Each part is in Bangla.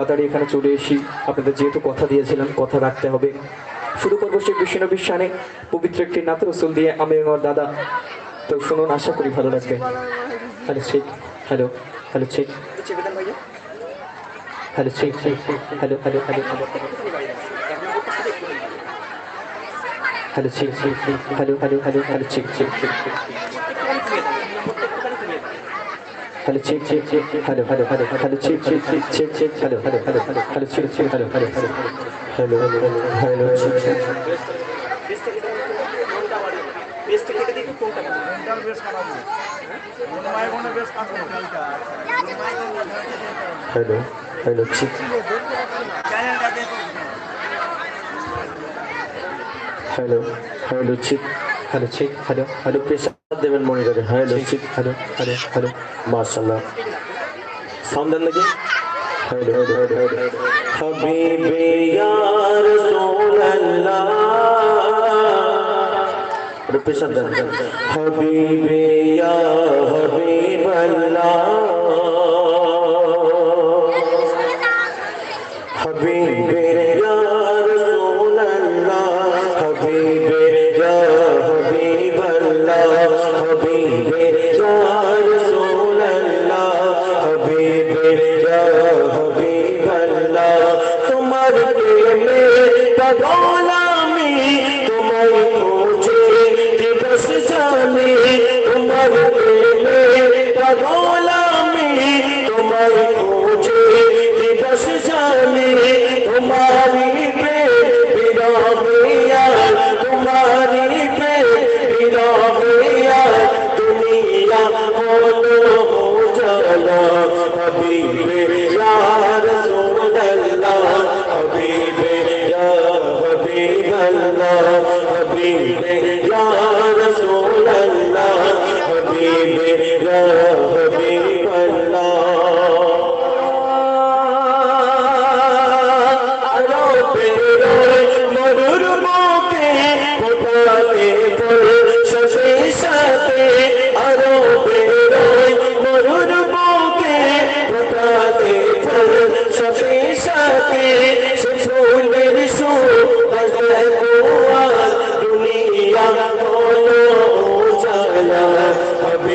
তাড়াতাড়ি এখানে চলে এসি আপনাদের যেহেতু কথা দিয়েছিলাম, কথা রাখতে হবে। শুরু করব সেই বিষ্ণুনবীর শানে পবিত্র একটি নাত রসুল দিয়ে আমি আমার দাদা। তো শুনুন, আশা করি ভালো লাগবে। হ্যালো ঠিক হ্যালো হ্যালো ঠিক হ্যালো ঠিক হ্যালো হ্যালো হ্যালো হ্যালো। ঠিক হ্যালো হ্যালো হ্যালো হ্যালো ঠিক ঠিক hello check check check hello hello hello hello check check check check check hello hello hello hello hello check check hello hello hello hello hello check check hello hello check hello hello check hello check hello hello pressure দেবেন মনিটরে hello check hello hello hello মাশাআল্লাহ। সাউন্ড দেন নাকি? হ্যালো হ্যালো হ্যালো হাবিবে ইয়া রাসূলুল্লাহ এটা প্রেশার দেন। হাবিবে ইয়া হাবিবাল্লাহ। baby, the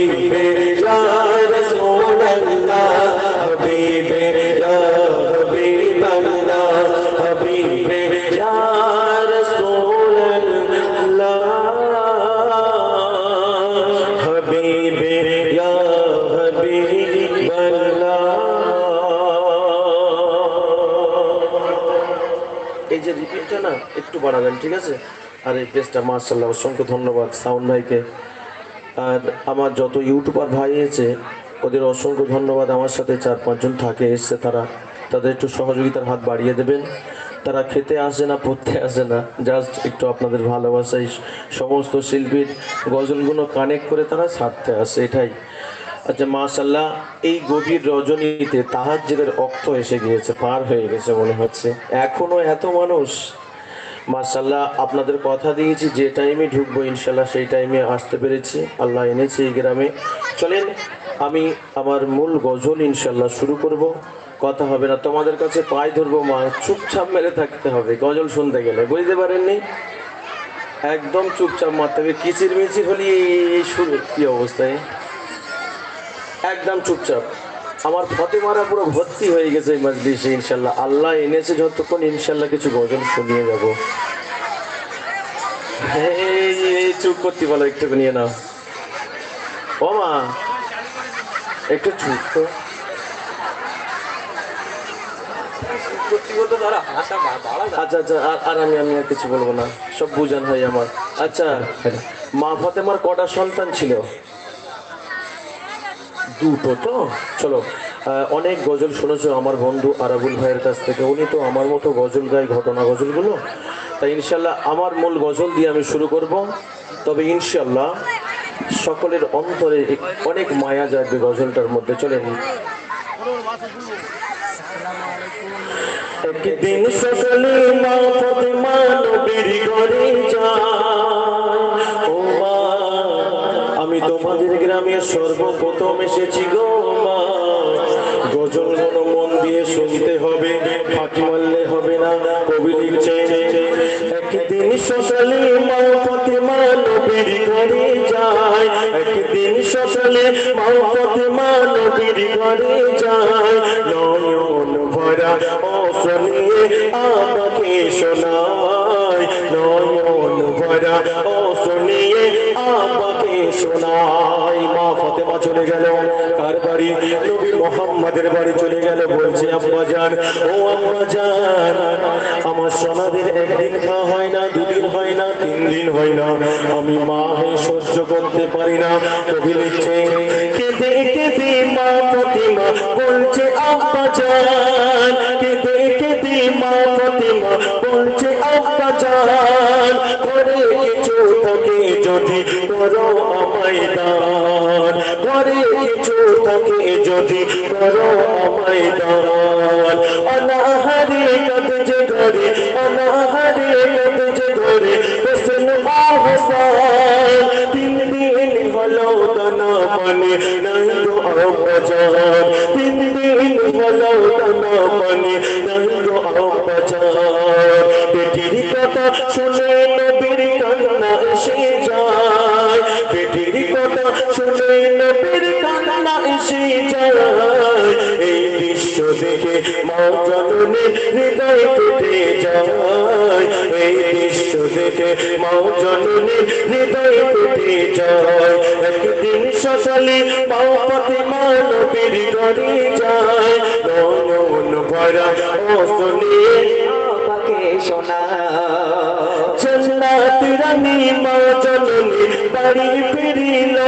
এই যে না, একটু বাড়াবেন, ঠিক আছে? আর এই পেজটা মার্শাল্লাহ অসংখ্য ধন্যবাদ সাউন্ড ভাইকে। আর আমার যত ইউটিউবার ভাই আছে, ওদের অসংখ্য ধন্যবাদ আমার সাথে চার পাঁচজন থাকে, এসছে তারা, তাদের একটু সহযোগিতার হাত বাড়িয়ে দেবেন। তারা খেতে আসে না, পড়তে আসে না জাস্ট একটু আপনাদের ভালোবাসাই সমস্ত শিল্পীর গজলগুলো কানেক্ট করে তারা ছাড়তে আসে, এটাই। আচ্ছা মাশাল্লাহ এই গভীর রজনীতে তাহাজ্জুদের অক্ত এসে গিয়েছে, পার হয়ে গেছে মনে হচ্ছে। এখনও এত মানুষ মাশাল্লাহ আপনাদের কথা দিয়েছি, যে টাইমে ঢুকবো ইনশাল্লাহ সেই টাইমে আসতে পেরেছি। আল্লাহ এনেছে এই গ্রামে। চলেন, আমি আমার মূল গজল ইনশাল্লাহ শুরু করব। কথা হবে না, তোমাদের কাছে পায়ে ধরবো, মা। চুপচাপ মেরে থাকতে হবে, গজল শুনতে গেলে। বুঝতে পারেননি? একদম চুপচাপ মারতে হবে কিচির মিচির হলে এই শুরু কি অবস্থায়? একদম চুপচাপ। আমার ফতেমারা পুরো ভর্তি হয়ে গেছে এই মজলিসে ইনশাল্লাহ। আল্লাহ এনেছে যতক্ষণ ইনশাল্লাহ কিছু গজল শুনিয়ে যাব। এই চুপ করতে বলো একটু নিয়ে নাও। ও মা একটু চুপ তো আচ্ছা আচ্ছা আর- আর আমি আমি আর কিছু বলব না। সব বুঝান হয় আমার। আচ্ছা মা ফতেমার কটা সন্তান ছিল? দুটো, তো? চলো অনেক গজল শুনেছো আমার বন্ধু আরাবুল ভাইয়ের কাছ থেকে। উনি তো আমার মতো গজল গায়, ঘটনা গজলগুলো। তাই ইনশাল্লাহ আমার মূল গজল দিয়ে আমি শুরু করব। তবে ইনশাল্লাহ সকলের অন্তরে অনেক মায়া যাবে গজলটার মধ্যে। চলেন। একদিন মা নবীর ঘরে যায় ও মা আমি তোমাদের গ্রামে সর্বপ্রথম এসেছি গো মা। গজলগুলো মন দিয়ে শুনতে হবে ফাঁকি মারলে হবে না, কবি লিখছে একদিন সকালে মা ফাতেমা নবীর ঘরে যায়, একদিন ফাতেমা নবীর শোনায় মা ফাতেমা চলে গেল কার বাড়ি নবী মোহাম্মদের বাড়ি চলে গেল। বলছে, আব্বা যান, ও আব্বা যান, আমার সোনাদের একদিন খাওয়া হয় না, দুদিন হয় না, তিন দিন হয় না। আমি মা হয়ে সহ্য করতে পারি না। কবি লিখছে, কেঁদে কেঁদে মা ফাতেমা, বলছে, আব্বা যান, কেঁদে কেঁদে মা ফাতেমা, বলছে, আব্বা যান করে কিছু থাকে যদি করো আমায় দান করে কিছু থাকে যদি করো আমায় দান অনাহারে কাঁদছে ঘরে অনাহারে কাঁদছে ঘরে হোসেন আহসান তিন দৃশ্য দেখে মা হৃদয় কেটে যায়, এই দৃশ্য দেখে মা হৃদয় কেটে যায়। একদিন সকালে মা ফাতেমা নবীর ঘরে যায় নয়ন ভরা আমাকে শোনা জন্নাত রানী মা জননী বাড়ি ফিরিল।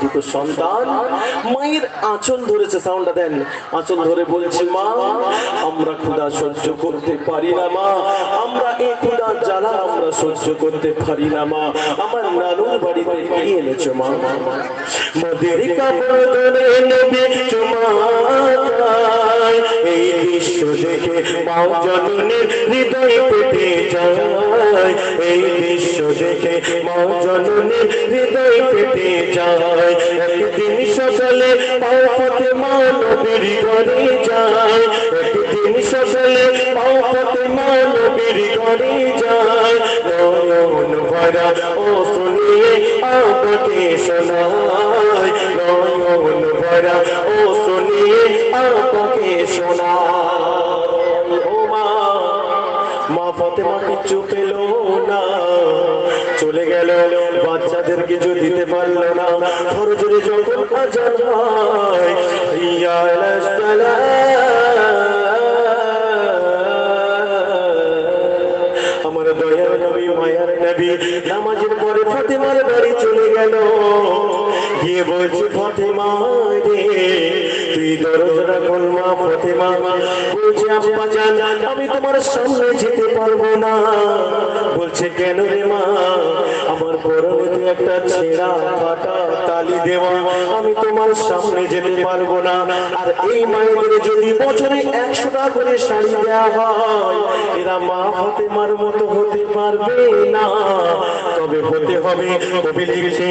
দুটো সন্তান মায়ের আঁচল ধরেছে সাউন্ডটা দেন। আঁচল ধরে বলছে মা আমরা ক্ষুধা সহ্য করতে পারি না মা। আমরা এই ক্ষুধা জ্বালা আমরা সহ্য করতে পারি না মা। আমার নানুর বাড়িতে কি এনেছো মা? মোদের কাপড় ধরে নেবে মাও জননীর হৃদয় পেটে যায়। এই দৃশ্য দেখে মাও জননীর হৃদয় পেটে যায়। একদিন সকালে পাও পথে মা নবীর ঘরে যায়। একদিন সকালে পাও পথে মা নবীর যায়। নয়ন ভরা ও শুনিয়ে আমাকে শোনায়। নয়ন ভরা ও শুনিয়ে আমাকে শোনায়। পেল না। চলে গেল বাচ্চাদেরকে কিছু দিতে পারল না। ফরজরে যখন আজান হয়। আমার দয়ার নবী, মায়ার নবী, নামাজের পরে ফাতেমার বাড়ি চলে গেল। বলছে ফাতেমা রে, তুই মা ফাতেমা। বলছে, আব্বা জান, আমি তোমার সামনে যেতে পারব না। বলছে, কেন রে মা? আমার পরনে একটা ছেঁড়া ফাটা তালি দেওয়া। আমি তোমার সামনে যেতে পারব না। আর এই মায়েদের যদি বছরে একশো করে শাড়ি দেওয়া হয়, এরা মা ফাতেমার মতো হতে পারবে না। তবে হতে হবে কবি লিখছে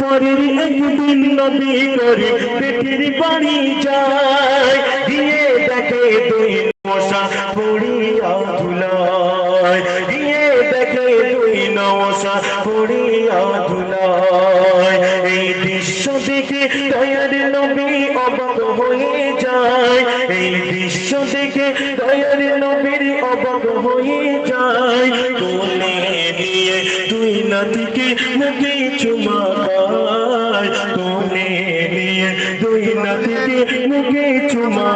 পরের একদিন নবী করি বেটির বাড়ি যায়। দিয়ে দেখে দুই মশা পড়িয়া ধুলায়। দিয়ে দেখে দুই নমশা পড়িয়া দৃশ্য দেখে দয়ার নবীর অবাক হয়ে যায়। কোলে নিয়ে দুই নাতিকে মুখে চুমা খায়। কোলে নিয়ে দুই নাতিকে মুখে চুমা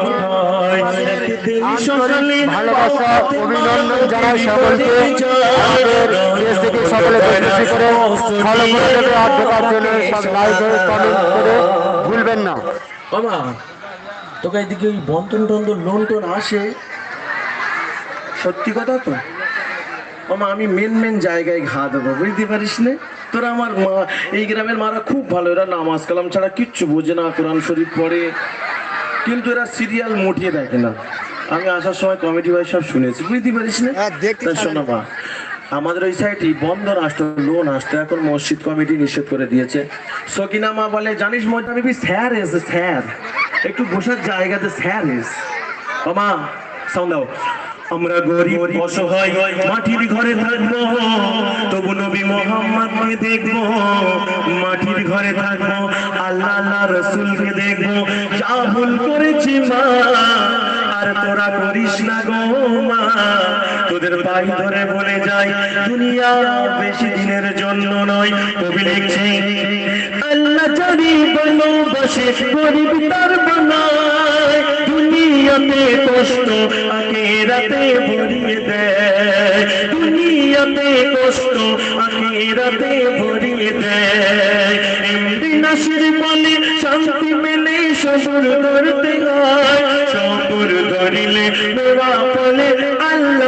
একদিন সকালে ভালোবাসা অভিনন্দন জানাই সকলকে। দেশ থেকে সকলে বেশি করে ফলো করে দেবে আর দেখার জন্য সব লাইক করে কমেন্ট করে ভুলবেন না। বাবা তোকে এদিকে ওই বন্ধন টন্ধন লোন টোন আসে। সত্যি কথা তো? মামা আমি মেন মেন জায়গায় ঘা দেবো বুঝতে পারিস না? তোরা আমার মা এই গ্রামের মারা খুব ভালো এরা নামাজ কালাম ছাড়া কিচ্ছু বোঝে না কোরআন শরীফ পড়ে। কিন্তু এরা সিরিয়াল মোটিয়ে দেখে না। আমি আসার সময় কমেডি ভাই সব শুনেছি বুঝতে পারিস না? হ্যাঁ। শোনো মা আমাদের ওই সাইডে বন্ধন আসতো লোন আসতো এখন মসজিদ কমিটি নিষেধ করে দিয়েছে। সকিনা মা বলে জানিস মধ্যে স্যার এসে স্যার। একটু বসার জায়গাতে স্যার এস। মা সাউন্ড দাও। আমরা গরিব, অসহায় মাটির ঘরে থাকব, তবু নবী মোহাম্মদকে দেখব। মাটির ঘরে থাকব, আল্লাহ আল্লাহ রসুলকে দেখব। যা ভুল করেছি মা, আর তোরা করিস না গো মা। তোদের পাই ধরে বলে যাই, দুনিয়া বেশি দিনের জন্য নয়। কবি লিখছে, আল্লাহ জানি বলো বসে গরিব তার বানায়, দুনিয়াতে কষ্ট আখেরাতে ভরিয়ে দেয়। দুনিয়াতে কষ্ট আখেরাতে ভরিয়ে দেয়। এমনি নাসির বলে শান্তি মেলে, সবুর করতে হয়। সবুর ধরিলে দেওয়া বলে আল্লাহ